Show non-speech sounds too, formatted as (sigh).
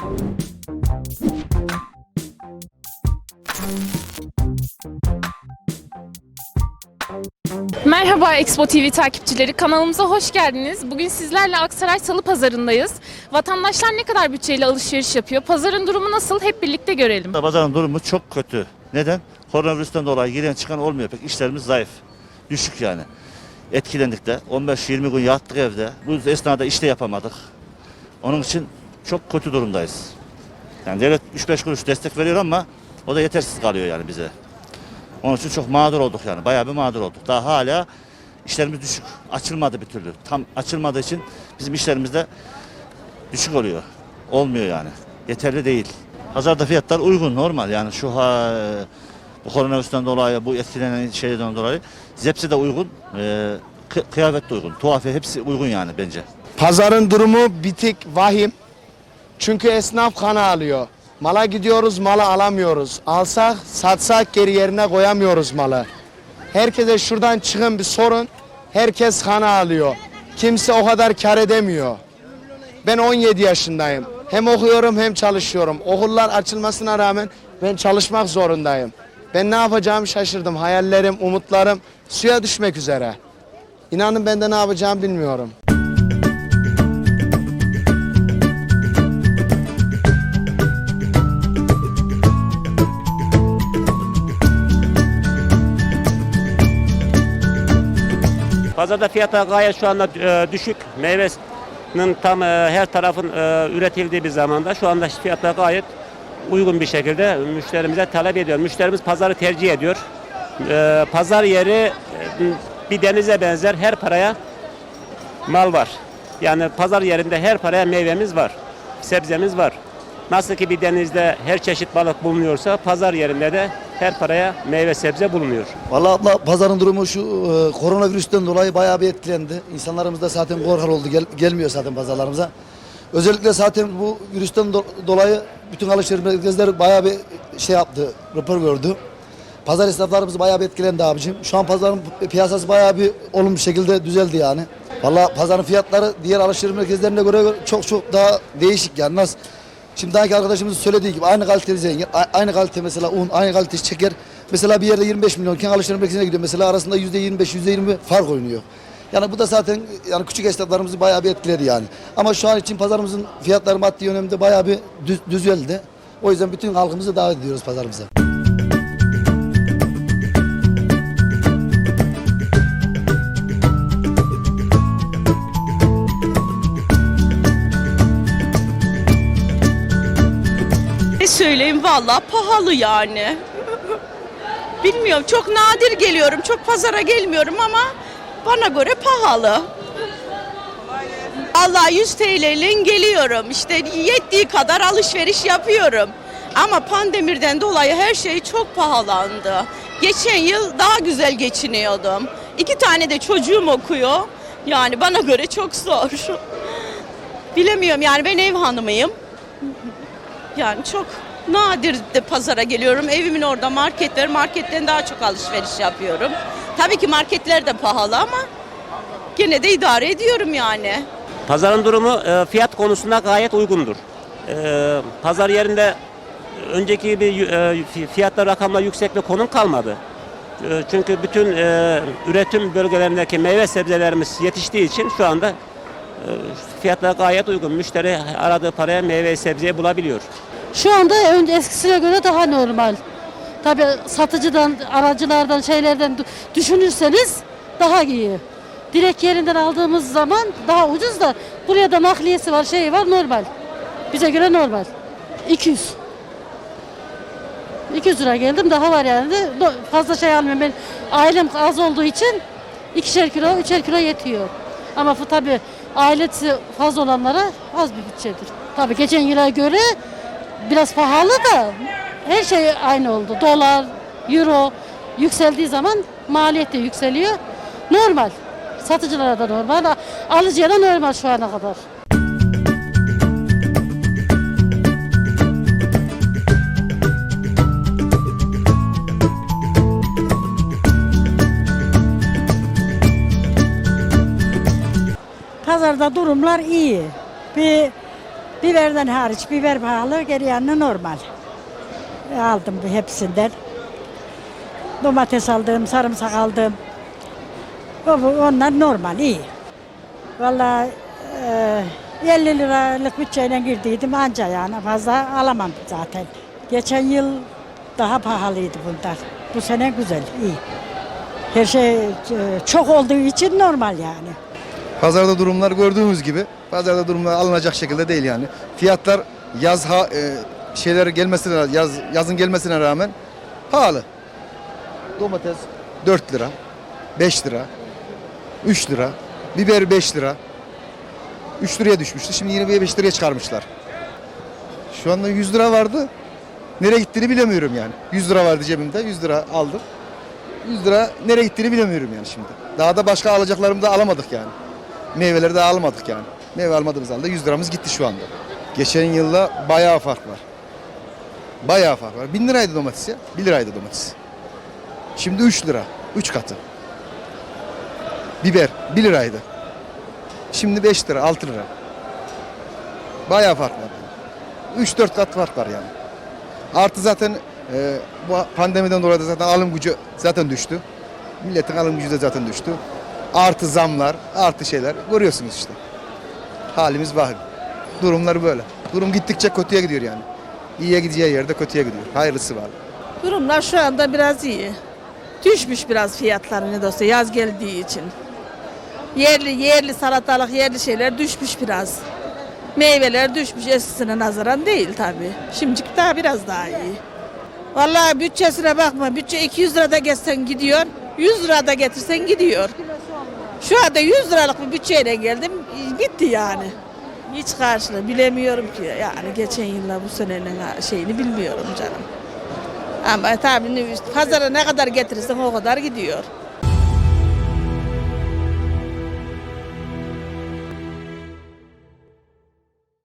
Merhaba Expo TV takipçileri. Kanalımıza hoş geldiniz. Bugün sizlerle Aksaray Salı Pazarı'ndayız. Vatandaşlar ne kadar bütçeyle alışveriş yapıyor? Pazarın durumu nasıl? Hep birlikte görelim. Pazarın durumu çok kötü. Neden? Koronavirüsten dolayı giren çıkan olmuyor pek. İşlerimiz zayıf. Düşük yani. Etkilendik de. 15-20 gün yattık evde. Bu esnada işte yapamadık. Onun için çok kötü durumdayız. Yani devlet 3-5 kuruş destek veriyor ama o da yetersiz kalıyor yani bize. Onun için çok mağdur olduk yani. Bayağı bir mağdur olduk. Daha hala işlerimiz düşük. Açılmadı bir türlü. Tam açılmadığı için bizim işlerimizde düşük oluyor. Olmuyor yani. Yeterli değil. Pazarda fiyatlar uygun normal yani şu ha, bu koronavirüsten dolayı bu etkilenen şeyden dolayı hepsi de uygun. Kı- kıyafet de uygun. Tuhafiye hepsi uygun yani bence. Pazarın durumu bitik, vahim. Çünkü esnaf kana alıyor. Mala gidiyoruz, malı alamıyoruz. Alsak, satsak geri yerine koyamıyoruz malı. Herkese şuradan çıkın bir sorun. Herkes kana alıyor. Kimse o kadar kar edemiyor. Ben 17 yaşındayım. Hem okuyorum hem çalışıyorum. Okullar açılmasına rağmen ben çalışmak zorundayım. Ben ne yapacağımı şaşırdım. Hayallerim, umutlarım suya düşmek üzere. İnanın ben de ne yapacağımı bilmiyorum. Pazarda fiyatlar gayet şu anda e, düşük. Meyvenin tam e, her tarafın e, üretildiği bir zamanda şu anda fiyatlar gayet uygun bir şekilde müşterimize talep ediyor. Müşterimiz pazarı tercih ediyor. Pazar yeri bir denize benzer her paraya mal var. Yani pazar yerinde her paraya meyvemiz var. Sebzemiz var. Nasıl ki bir denizde her çeşit balık bulunuyorsa pazar yerinde de her paraya meyve sebze bulunuyor. Vallahi abla pazarın durumu şu e, koronavirüsten dolayı bayağı bir etkilendi. İnsanlarımız da zaten korkar oldu. Gel- gelmiyor zaten pazarlarımıza. Özellikle zaten bu virüsten do- dolayı bütün alışveriş merkezleri bayağı bir şey yaptı, rapor gördü. Pazar esnaflarımız bayağı bir etkilendi abicim. Şu an pazarın piyasası bayağı bir olumlu şekilde düzeldi yani. Vallahi pazarın fiyatları diğer alışveriş merkezlerine göre çok çok daha değişik yani. Nasıl? Şimdi daha arkadaşımızın söylediği gibi aynı kaliteli zengin, aynı kalite mesela un, aynı kalite şeker. Mesela bir yerde 25 milyonken alışveriş merkezine gidiyor. Mesela arasında %25, %20 fark oynuyor. Yani bu da zaten yani küçük esnaflarımızı bayağı bir etkiledi yani. Ama şu an için pazarımızın fiyatları maddi yönemde bayağı bir düz, düzeldi. O yüzden bütün halkımızı davet ediyoruz pazarımıza. Söyleyeyim valla pahalı yani. Bilmiyorum çok nadir geliyorum. Çok pazara gelmiyorum ama bana göre pahalı. Allah 100 TL'nin geliyorum. İşte yettiği kadar alışveriş yapıyorum. Ama pandemirden dolayı her şey çok pahalandı. Geçen yıl daha güzel geçiniyordum. İki tane de çocuğum okuyor. Yani bana göre çok zor. (laughs) Bilemiyorum yani ben ev hanımıyım. Yani çok nadir de pazara geliyorum. Evimin orada market var. Marketten daha çok alışveriş yapıyorum. Tabii ki marketler de pahalı ama gene de idare ediyorum yani. Pazarın durumu e, fiyat konusunda gayet uygundur. E, Pazar yerinde önceki gibi e, fi- fiyatlar rakamlar yüksek bir konum kalmadı. Çünkü bütün üretim bölgelerindeki meyve sebzelerimiz yetiştiği için şu anda fiyatlar gayet uygun. Müşteri aradığı paraya meyve sebzeyi bulabiliyor. Şu anda önce eskisine göre daha normal. Tabii satıcıdan, aracılardan, şeylerden dü- düşünürseniz daha iyi. Direkt yerinden aldığımız zaman daha ucuz da buraya da nakliyesi var, şey var normal. Bize göre normal. 200. 200 lira geldim daha var yani fazla şey almıyorum ben ailem az olduğu için ikişer kilo üçer kilo yetiyor. Ama bu tabi ailesi fazla olanlara az bir bütçedir. Tabi geçen yıla göre biraz pahalı da her şey aynı oldu. Dolar, euro yükseldiği zaman maliyet de yükseliyor. Normal. Satıcılara da normal, alıcıya da normal şu ana kadar. Pazarda durumlar iyi. Bir Biberden hariç biber pahalı, geri yanına normal. E, Aldım hepsinden. Domates aldım, sarımsak aldım. Onlar normal, iyi. Vallahi e, 50 liralık bütçeyle girdiydim anca yani fazla alamam zaten. Geçen yıl daha pahalıydı bundan. Bu sene güzel, iyi. Her şey e, çok olduğu için normal yani. Pazarda durumlar gördüğümüz gibi. Pazarda durumlar alınacak şekilde değil yani. Fiyatlar yaz ha, e, şeyler gelmesine yaz yazın gelmesine rağmen pahalı. Domates 4 lira, 5 lira, 3 lira, biber 5 lira. 3 liraya düşmüştü. Şimdi yine 5 liraya çıkarmışlar. Şu anda 100 lira vardı. Nereye gittiğini bilemiyorum yani. 100 lira vardı cebimde. 100 lira aldım. 100 lira nereye gittiğini bilemiyorum yani şimdi. Daha da başka alacaklarımı da alamadık yani. Meyveleri de almadık yani. Meyve almadığımız halde 100 liramız gitti şu anda. Geçen yılla bayağı fark var. Bayağı fark var. 1000 liraydı domates ya. 1 liraydı domates. Şimdi 3 lira. 3 katı. Biber 1 liraydı. Şimdi 5 lira, 6 lira. Bayağı fark var. 3-4 kat fark var yani. Artı zaten e, bu pandemiden dolayı zaten alım gücü zaten düştü. Milletin alım gücü de zaten düştü. Artı zamlar, artı şeyler görüyorsunuz işte. Halimiz vahim. Durumlar böyle. Durum gittikçe kötüye gidiyor yani. İyiye gideceği yerde kötüye gidiyor. Hayırlısı var. Durumlar şu anda biraz iyi. Düşmüş biraz fiyatları ne olsa yaz geldiği için. Yerli yerli salatalık, yerli şeyler düşmüş biraz. Meyveler düşmüş eskisine nazaran değil tabii. Şimdilik daha biraz daha iyi. Vallahi bütçesine bakma. Bütçe 200 lirada geçsen gidiyor. 100 lirada getirsen gidiyor. Şu anda 100 liralık bir bütçeyle geldim. Bitti yani. Hiç karşılığı bilemiyorum ki. Yani geçen yılla bu senenin şeyini bilmiyorum canım. Ama tabii pazara ne kadar getirirsen o kadar gidiyor.